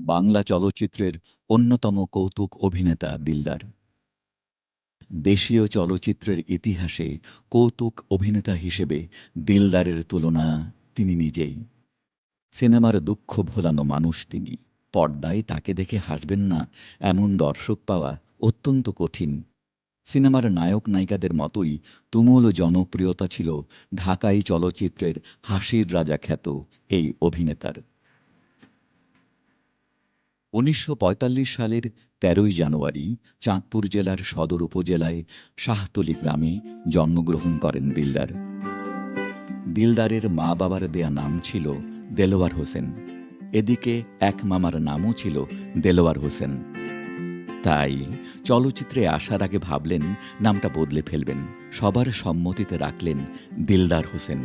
বাংলা চলচ্চিত্রের অন্যতম কৌতুক অভিনেতা দিলদার। দেশীয় চলচ্চিত্রের ইতিহাসে কৌতুক অভিনেতা হিসেবে দিলদারের তুলনা তিনি নিজেই। সিনেমার দুঃখ ভোলানো মানুষ তিনি। পর্দায় তাকে দেখে হাসবেন না এমন দর্শক পাওয়া অত্যন্ত কঠিন। সিনেমার নায়ক নায়িকাদের মতোই তুমুল জনপ্রিয়তা ছিল ঢাকাই চলচ্চিত্রের হাসির রাজা খ্যাত এই অভিনেতার। উনিশশো পঁয়তাল্লিশ সালের তেরোই জানুয়ারি চাঁদপুর জেলার সদর উপজেলায় শাহতলী গ্রামে জন্মগ্রহণ করেন দিলদার। দিলদারের মা বাবার দেয়া নাম ছিল দেলোয়ার হোসেন। এদিকে এক মামার নামও ছিল দেলোয়ার হোসেন। তাই চলচ্চিত্রে আসার আগে ভাবলেন নামটা বদলে ফেলবেন, সবার সম্মতিতে রাখলেন দিলদার হোসেন।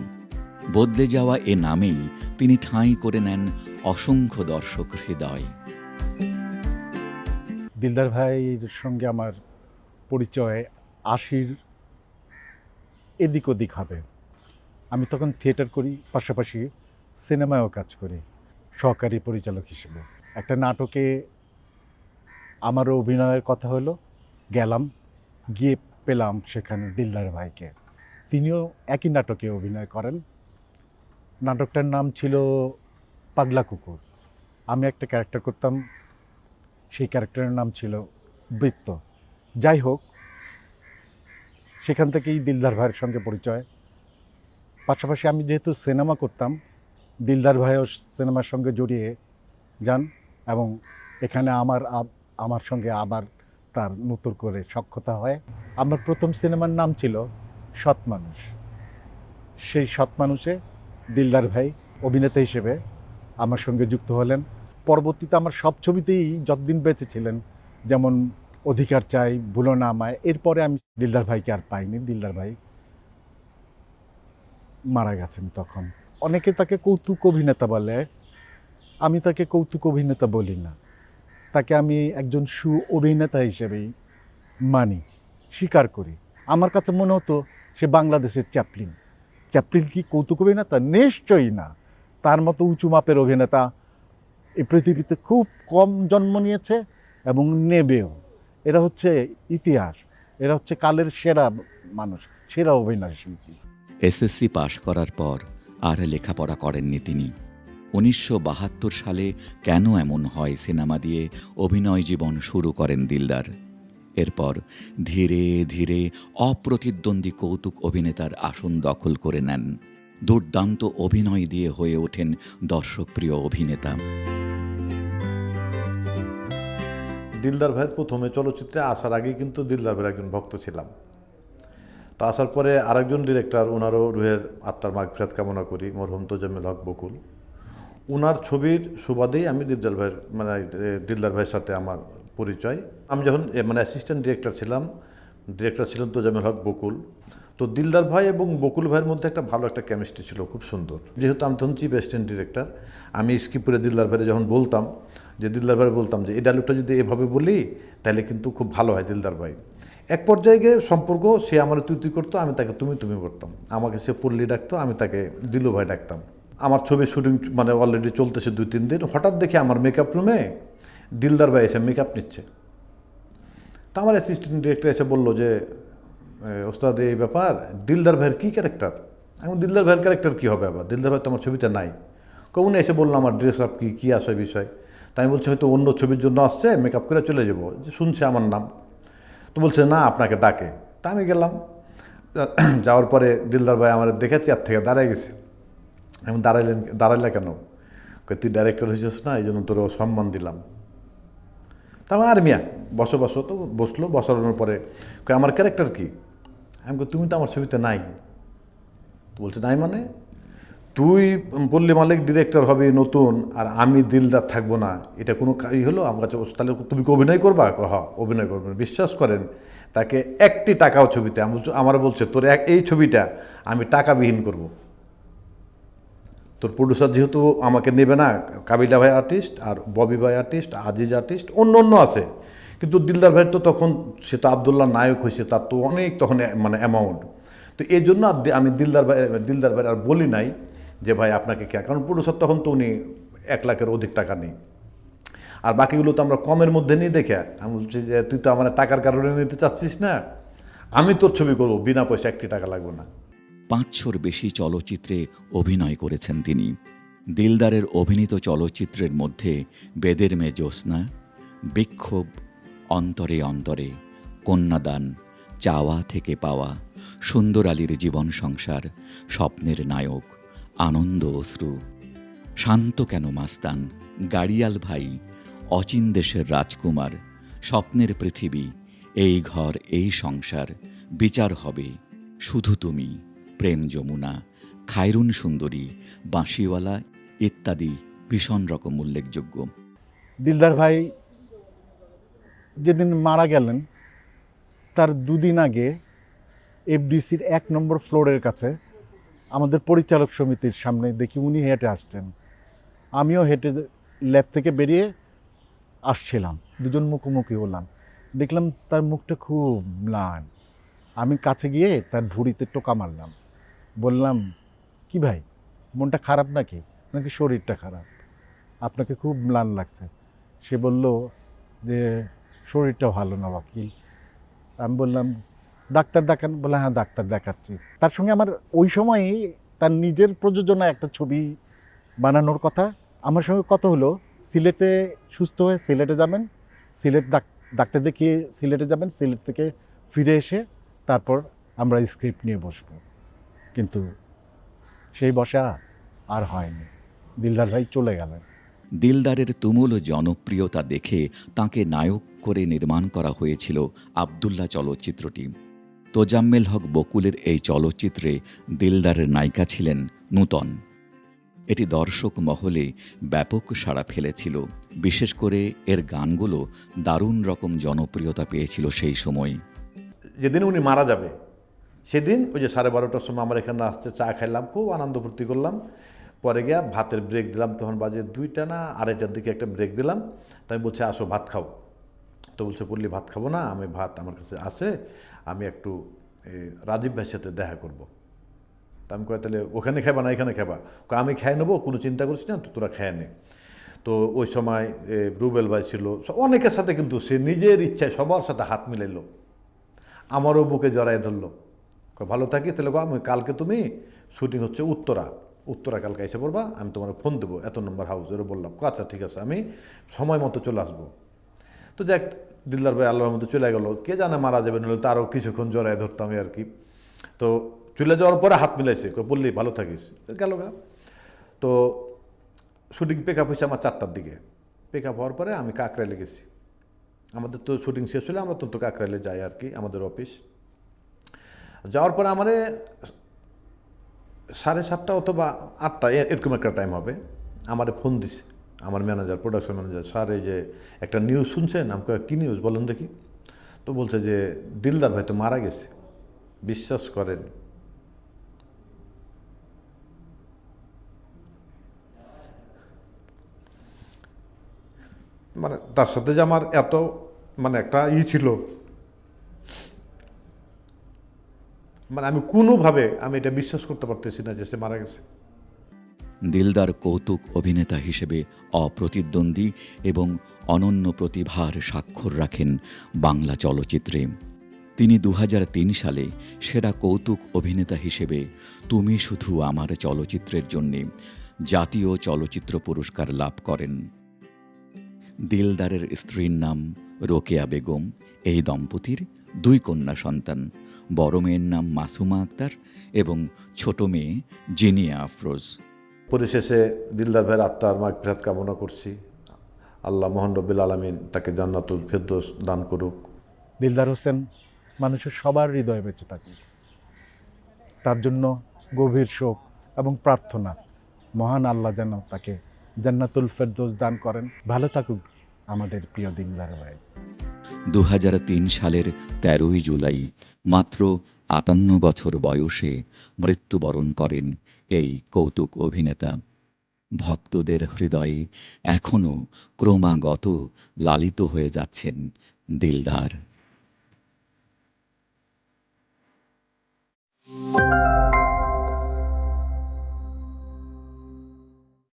বদলে যাওয়া এ নামেই তিনি ঠাঁই করে নেন অসংখ্য দর্শক হৃদয়। দিলদার ভাইয়ের সঙ্গে আমার পরিচয় আশির এদিক ওদিক হবে। আমি তখন থিয়েটার করি, পাশাপাশি সিনেমায়ও কাজ করি, সহকারী পরিচালক হিসেবে। একটা নাটকে আমারও অভিনয়ের কথা হলো, গেলাম, গিয়ে পেলাম সেখানে দিলদার ভাইকে। তিনিও একই নাটকে অভিনয় করেন। নাটকটার নাম ছিল পাগলা কুকুর। আমি একটা ক্যারেক্টার করতাম সেই ক্যারেক্টারের নাম ছিল বৃত্ত। যাই হোক, সেখান থেকেই দিলদার ভাইয়ের সঙ্গে পরিচয়। পাশাপাশি আমি যেহেতু সিনেমা করতাম, দিলদার ভাইও সিনেমার সঙ্গে জড়িয়ে যান এবং এখানে আমার আমার সঙ্গে আবার তার নতুন করে সক্ষতা হয়। আমার প্রথম সিনেমার নাম ছিল সৎ মানুষ সেই সৎ মানুষে দিলদার ভাই অভিনেতা হিসেবে আমার সঙ্গে যুক্ত হলেন। পরবর্তীতে আমার সব ছবিতেই যতদিন বেঁচে ছিলেন, যেমন অধিকার চাই, ভুলো না আমায়, এরপরে আমি দিলদার ভাইকে আর পাইনি, দিলদার ভাই মারা গেছেন তখন। অনেকে তাকে কৌতুক অভিনেতা বলে, আমি তাকে কৌতুক অভিনেতা বলি না। তাকে আমি একজন সু অভিনেতা হিসেবেই মানি, স্বীকার করি। আমার কাছে মনে হতো সে বাংলাদেশের চ্যাপলিন। চ্যাপলিন কি কৌতুক অভিনেতা? নিশ্চয়ই না। তার মতো উঁচু মাপের অভিনেতা এই পৃথিবীতে খুব কম জন্ম নিয়েছে এবং নেবেও। এরা হচ্ছে ইতিহাস, এরা হচ্ছে কালের সেরা মানুষ, সেরা অভিনয় শিল্পী। এসএসসি পাশ করার পর আর লেখাপড়া করেননি তিনি। উনিশশো বাহাত্তর সালে কেন এমন হয় সিনেমা দিয়ে অভিনয় জীবন শুরু করেন দিলদার। এরপর ধীরে ধীরে অপ্রতিদ্বন্দ্বী কৌতুক অভিনেতার আসন দখল করে নেন। দুর্দান্ত অভিনয় দিয়ে হয়ে ওঠেন দর্শকপ্রিয় অভিনেতা। দিলদার ভাইয়ের প্রথমে চলচ্চিত্রে আসার আগে কিন্তু দিলদার ভাইয়ের একজন ভক্ত ছিলাম। তো আসার পরে আরেকজন ডিরেক্টর ওনারও রুহের আত্মার মাগফিরাত কামনা করি, মরহুম তোজামেল হক বকুল। ওনার ছবির সুবাদেই আমি দিলদার ভাইয়ের মানে দিলদার ভাইয়ের সাথে আমার পরিচয়। আমি যখন মানে অ্যাসিস্ট্যান্ট ডিরেক্টর ছিলাম ডিরেক্টর ছিলেন তোজামেল হক বকুল। তো দিলদার ভাই এবং বকুল ভাইয়ের মধ্যে একটা ভালো একটা কেমিস্ট্রি ছিল, খুব সুন্দর। যেহেতু আমি তখন চিফ অ্যাসিস্ট্যান্ট ডিরেক্টর আমি স্কিপুরে দিলদার ভাইয়ের যখন বলতাম, যে দিলদার ভাই বলতাম যে, এই ডায়লগটা যদি এভাবে বলি, তাহলে কিন্তু খুব ভালো হয় দিলদার ভাই। এক পর্যায়ে গিয়ে সম্পর্ক, সে আমার তুই তুই করতো, আমি তাকে তুমি তুমি করতাম। আমাকে সে পল্লী ডাকতো, আমি তাকে দিলু ভাই ডাকতাম। আমার ছবি শুটিং মানে অলরেডি চলতেছে দুই তিন দিন। হঠাৎ দেখে আমার মেকআপ রুমে দিলদার ভাই এসে মেকআপ নিচ্ছে। তা আমার অ্যাসিস্ট্যান্ট ডিরেক্টর এসে বলল যে ওস্তাদ, এই ব্যাপার, দিলদার ভাইয়ের কী ক্যারেক্টার এখন দিলদার ভাইয়ের ক্যারেক্টার কী হবে আবার? দিলদার ভাই তো আমার ছবিতে নাই। উনি এসে বলল, আমার ড্রেস আপ কী কী আসে বিষয়? তাই আমি বলছি, হয়তো অন্য ছবির জন্য আসছে মেকআপ করে চলে যাব। যে শুনছে আমার নাম। তো বলছে, না, আপনাকে ডাকে। তা আমি গেলাম। যাওয়ার পরে দিলদার ভাই আমার দেখে চেয়ার থেকে দাঁড়ায় গেছে। আমি দাঁড়াইলেন, দাঁড়াইলা কেন? তুই ডাইরেক্টর হয়েছিস না এই জন্য তোর সম্মান দিলাম। তা আর মিয়া বসো বসো তো বসল বসানোর পরে কই, আমার ক্যারেক্টার কি? আমি তুমি তো আমার ছবিতে নাই। বলছে নাই মানে? তুই বললি মালিক ডিরেক্টর হবে নতুন আর আমি দিলদার থাকব না। এটা কোনো ই হলো আমার কাছে তাহলে তুমি কি অভিনয় করবা? হ অভিনয় করবেন বিশ্বাস করেন তাকে একটি টাকাও ছবিতে আমার বলছে তোর এই ছবিটা আমি টাকাবিহীন করব। তোর প্রডিউসার যেহেতু আমাকে নেবে না, কাবিলা ভাই আর্টিস্ট আর ববি ভাই আর্টিস্ট আজিজ আর্টিস্ট অন্য অন্য আছে। কিন্তু দিলদার ভাইয়ের তো তখন, সে তো আবদুল্লাহ নায়ক হয়েছে, তার তো অনেক তখন মানে অ্যামাউন্ট তো এই জন্য আমি দিলদার ভাই দিলদার ভাই আর বলি নাই যে, ভাই, আপনাকে কে কারণ প্রডিউসার তখন তো উনি এক লাখের অধিক টাকা নেই। আর বাকিগুলো তো আমরা কমের মধ্যে নিয়ে দেখে। আমি বলছি যে, তুই তো আমার টাকার কারণে নিতে চাচ্ছিস না। আমি তোর ছবি করব, বিনা পয়সা একটি টাকা লাগবে না। পাঁচশোর বেশি চলচ্চিত্রে অভিনয় করেছেন তিনি। দিলদারের অভিনীত চলচ্চিত্রের মধ্যে বেদের মেয়ে জ্যোৎস্না, বিক্ষোভ, অন্তরে অন্তরে, কন্যাদান, চাওয়া থেকে পাওয়া, সুন্দর আলীর জীবন সংসার, স্বপ্নের নায়ক, আনন্দ অশ্রু। শান্ত কেন মাস্তান, গাড়িয়াল ভাই, অচিন দেশের রাজকুমার, স্বপ্নের পৃথিবী, এই ঘর, এই সংসার, বিচার হবে শুধু তুমি। প্রেম যমুনা খায়রুন সুন্দরী, বাঁশিওয়ালা ইত্যাদি ভীষণ রকম উল্লেখযোগ্য। দিলদার ভাই যেদিন মারা গেলেন, তার দুদিন আগে এফডিসির এক নম্বর ফ্লোরের কাছে আমাদের পরিচালক সমিতির সামনে দেখি উনি হেঁটে আসছেন। আমিও হেঁটে ল্যাব থেকে বেরিয়ে আসছিলাম, দুজন মুখোমুখি হলাম। দেখলাম তার মুখটা খুব ম্লান। আমি কাছে গিয়ে তার ভুঁড়িতে টোকা মারলাম। বললাম, কি ভাই, মনটা খারাপ নাকি? নাকি শরীরটা খারাপ? আপনাকে খুব ম্লান লাগছে। সে বলল যে, শরীরটা ভালো না ওয়াকিল আমি বললাম, ডাক্তার দেখান। বলে হ্যাঁ ডাক্তার দেখাচ্ছি। তার সঙ্গে আমার ওই সময়ই তার নিজের প্রযোজনা একটা ছবি বানানোর কথা। আমার সঙ্গে কত হলো, সিলেটে সুস্থ হয়ে সিলেটে যাবেন, সিলেট ডাক- ডাক্তার দেখিয়ে সিলেটে যাবেন, সিলেট থেকে ফিরে এসে তারপর আমরা স্ক্রিপ্ট নিয়ে বসবো। কিন্তু সেই বসা আর হয়নি। দিলদার ভাই চলে গেলেন। দিলদারের তুমুল জনপ্রিয়তা দেখে তাকে নায়ক করে নির্মাণ করা হয়েছিল আবদুল্লাহ চলচ্চিত্রটি। তোজাম্মেল হক বকুলের এই চলচ্চিত্রে দিলদারের নায়িকা ছিলেন নূতন। এটি দর্শক মহলে ব্যাপক সাড়া ফেলেছিল। বিশেষ করে এর গানগুলো দারুণ রকম জনপ্রিয়তা পেয়েছিল সেই সময়। যেদিন উনি মারা যাবে সেদিন ওই যে সাড়ে বারোটার সময় আমার এখানে আসছে, চা খাইলাম, খুব আনন্দ ফুর্তি করলাম। পরে গিয়া ভাতের ব্রেক দিলাম, তখন বাজে দুইটা না আড়াইটার দিকে একটা ব্রেক দিলাম। তাই বলছে, আসো, ভাত খাও। তো বলছে বললি ভাত খাব না, আমি ভাত আমার কাছে আসে আমি একটু রাজীব ভাইয়ের সাথে দেখা করব। তা আমি কয় তাহলে ওখানে খাবা না এখানে খাবা আমি খেয়ে নেব, কোনো চিন্তা করছিস না, তো তোরা খেয়ে নে। তো ওই সময় রুবেল ভাই ছিল অনেকের সাথে কিন্তু সে নিজের ইচ্ছায় সবার সাথে হাত মিলাইলো। আমারও বুকে জড়াই ধরলো। ভালো থাকিস? তাহলে আমি কালকে তুমি শুটিং হচ্ছে উত্তরা। উত্তরা কালকে এসে পড়বা আমি তোমার ফোন দেবো, এত নম্বর হাউস এরও বললাম। আচ্ছা ঠিক আছে, আমি সময় মতো চলে আসব। তো যাক, দিলদার ভাই আল্লাহর মধ্যে চলে গেলো। কে জানে মারা যাবে নাহলে তারও কিছুক্ষণ জড়ায় ধরতাম আর কি। তো চলে যাওয়ার পরে হাত মিলাইছে বললি, ভালো থাকিস? গেল গা। তো শুটিং পেক আপ হয়েছে আমার চারটার দিকে। পেক আপ হওয়ার পরে আমি কাকরাইলে গেছি। আমাদের তো শুটিং শেষ হলে আমরা তো কাকরাইলে যাই আর কি, আমাদের অফিস যাওয়ার পরে আমারে সাড়ে সাতটা অথবা আটটা এরকম একটা টাইম হবে। আমারে ফোন দিছে, আমার ম্যানেজার প্রোডাকশন ম্যানেজার স্যার এই যে একটা নিউজ শুনছেন? আমাকে কী নিউজ বলেন দেখি। তো বলছে যে, দিলদার ভাই তো মারা গেছে। বিশ্বাস করেন। মানে তার সাথে যে আমার এত মানে একটা ই ছিল মানে আমি কোনোভাবে আমি এটা বিশ্বাস করতে পারতেছি না যে সে মারা গেছে। দিলদার কৌতুক অভিনেতা হিসেবে অপ্রতিদ্বন্দ্বী এবং অনন্য প্রতিভার স্বাক্ষর রাখেন বাংলা চলচ্চিত্রে। তিনি দু হাজার তিন সালে সেরা কৌতুক অভিনেতা হিসেবে তুমি শুধু আমার চলচ্চিত্রের জন্যে জাতীয় চলচ্চিত্র পুরস্কার লাভ করেন। দিলদারের স্ত্রীর নাম রোকেয়া বেগম এই দম্পতির দুই কন্যা সন্তান। বড় মেয়ের নাম মাসুমা আক্তার এবং ছোট মেয়ে জিনিয়া আফরোজ। পরিশেষে দিলদার ভাইয়ের আত্মার মাগ ফেরাত কামনা করছি। আল্লাহ মোহন রব্বিল আলমিন তাকে জান্নাতুল ফেরদৌস দান করুক। দিলদার হোসেন মানুষের সবার হৃদয়ে বেঁচে থাকুক। তার জন্য গভীর শোক এবং প্রার্থনা মহান আল্লাহ যেন তাকে জান্নাতুল ফেরদৌস দান করেন। ভালো থাকুক। আমাদের প্রিয় দিন ধারাবাহিক দু সালের তেরোই জুলাই, মাত্র আটান্ন বছর বয়সে মৃত্যুবরণ করেন এই কৌতুক অভিনেতা। ভক্তদের হৃদয়ে এখনও ক্রমাগত লালিত হয়ে যাচ্ছেন দিলদার।